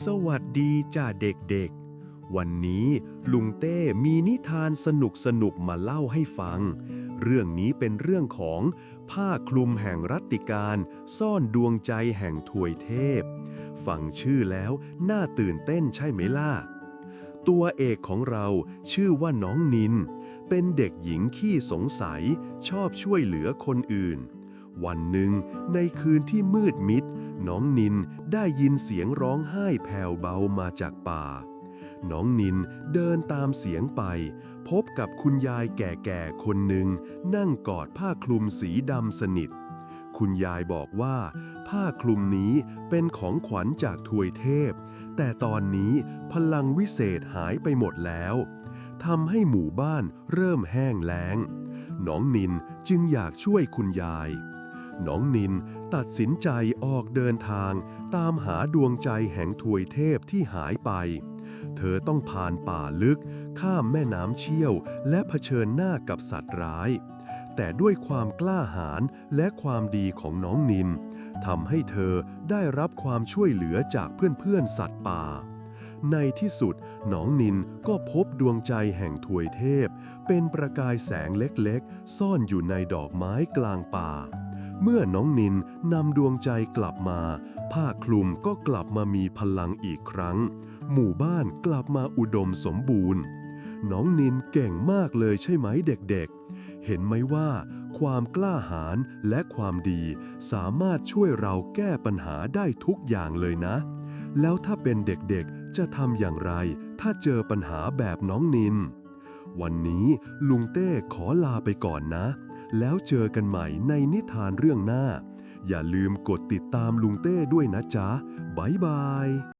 สวัสดีจ้าเด็กๆ วันนี้ลุงเต้มีนิทานสนุกสนุกๆมาเล่าให้ฟัง เรื่องนี้เป็นเรื่องของผ้าคลุมแห่งรัตติการ ซ่อนดวงใจแห่งถวยเทพ ฟังชื่อแล้วน่าตื่นเต้นใช่ไหมล่ะ ตัวเอกของเราชื่อว่าน้องนิน เป็นเด็กหญิงขี้สงสัยชอบช่วยเหลือคนอื่น วันหนึ่งในคืนที่มืดมิด น้องนินได้ยินเสียงร้องไห้แผ่วเบามาจากป่า น้องนินเดินตามเสียงไป พบกับคุณยายแก่ๆคนหนึ่ง นั่งกอดผ้าคลุมสีดำสนิท คุณยายบอกว่า ผ้าคลุมนี้เป็นของขวัญจากทวยเทพ แต่ตอนนี้พลังวิเศษหายไปหมดแล้วทำให้หมู่บ้านเริ่มแห้งแล้ง น้องนินจึงอยากช่วยคุณยาย น้องนินตัดสินใจออกเดินทาง ตามหาดวงใจแห่งทวยเทพที่หายไป เธอต้องผ่านป่าลึก ข้ามแม่น้ำเชี่ยว และเผชิญหน้ากับสัตว์ร้าย แต่ด้วยความกล้าหาญและความดีของน้องนินทำให้เธอได้รับความช่วยเหลือจากเพื่อนๆสัตว์ป่าในที่สุดน้องนินก็พบดวงใจแห่งถวยเทพ เป็นประกายแสงเล็กๆ ซ่อนอยู่ในดอกไม้กลางป่า เมื่อน้องนินนำดวงใจกลับมา ผ้าคลุมก็กลับมามีพลังอีกครั้ง หมู่บ้านกลับมาอุดมสมบูรณ์ น้องนินเก่งมากเลยใช่ไหมเด็กๆ เห็นไหมว่า ความกล้าหาญและความดีสามารถช่วยเราแก้ปัญหาได้ทุกอย่างเลยนะ แล้วถ้าเป็นเด็กๆจะทำอย่างไร ถ้าเจอปัญหาแบบน้องนิน วันนี้ลุงเต้ขอลาไปก่อนนะ แล้วเจอกันใหม่ในนิทานเรื่องหน้า อย่าลืมกดติดตามลุงเต้ด้วยนะจ๊ะ บ๊ายบาย